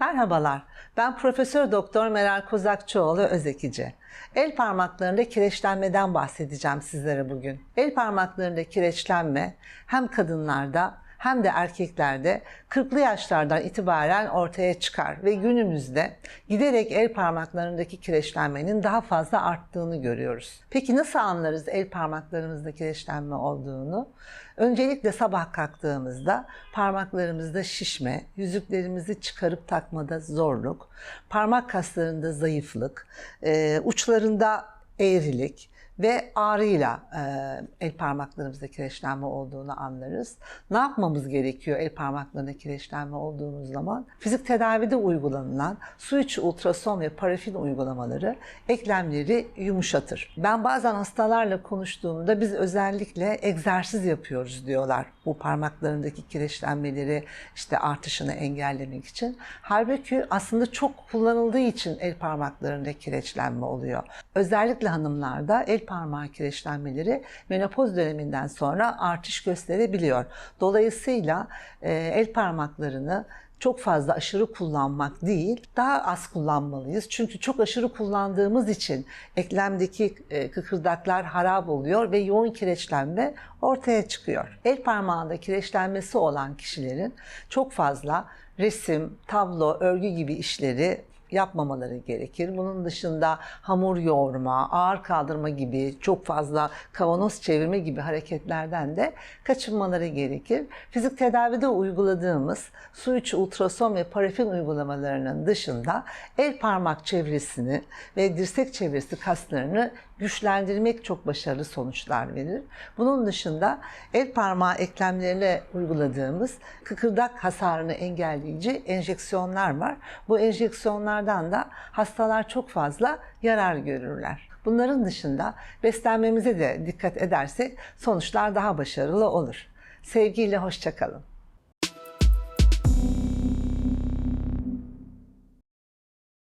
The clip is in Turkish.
Merhabalar, ben Profesör Doktor Meral Kozakçıoğlu Özekici. El parmaklarında kireçlenmeden bahsedeceğim sizlere bugün. El parmaklarında kireçlenme hem kadınlarda hem de erkeklerde 40'lı yaşlardan itibaren ortaya çıkar ve günümüzde giderek el parmaklarındaki kireçlenmenin daha fazla arttığını görüyoruz. Peki nasıl anlarız el parmaklarımızda kireçlenme olduğunu? Öncelikle sabah kalktığımızda parmaklarımızda şişme, yüzüklerimizi çıkarıp takmada zorluk, parmak kaslarında zayıflık, uçlarında eğrilik, ve ağrıyla e, el parmaklarımızda kireçlenme olduğunu anlarız. Ne yapmamız gerekiyor el parmaklarında kireçlenme olduğumuz zaman? Fizik tedavide uygulanan su içi ultrason ve parafin uygulamaları eklemleri yumuşatır. Ben bazen hastalarla konuştuğumda biz özellikle egzersiz yapıyoruz diyorlar. Bu parmaklarındaki kireçlenmeleri işte artışını engellemek için. Halbuki aslında çok kullanıldığı için el parmaklarında kireçlenme oluyor. Özellikle hanımlarda el parmağı kireçlenmeleri menopoz döneminden sonra artış gösterebiliyor. Dolayısıyla e, el parmaklarını çok fazla aşırı kullanmak değil, daha az kullanmalıyız. Çünkü çok aşırı kullandığımız için eklemdeki e, kıkırdaklar harap oluyor ve yoğun kireçlenme ortaya çıkıyor. El parmağında kireçlenmesi olan kişilerin çok fazla resim, tablo, örgü gibi işleri yapmamaları gerekir. Bunun dışında hamur yoğurma, ağır kaldırma gibi çok fazla kavanoz çevirme gibi hareketlerden de kaçınmaları gerekir. Fizik tedavide uyguladığımız su içi ultrason ve parafin uygulamalarının dışında el parmak çevresini ve dirsek çevresi kaslarını güçlendirmek çok başarılı sonuçlar verir. Bunun dışında el parmağı eklemlerine uyguladığımız kıkırdak hasarını engelleyici enjeksiyonlar var. Bu enjeksiyonlardan da hastalar çok fazla yarar görürler. Bunların dışında beslenmemize de dikkat edersek sonuçlar daha başarılı olur. Sevgiyle hoşçakalın.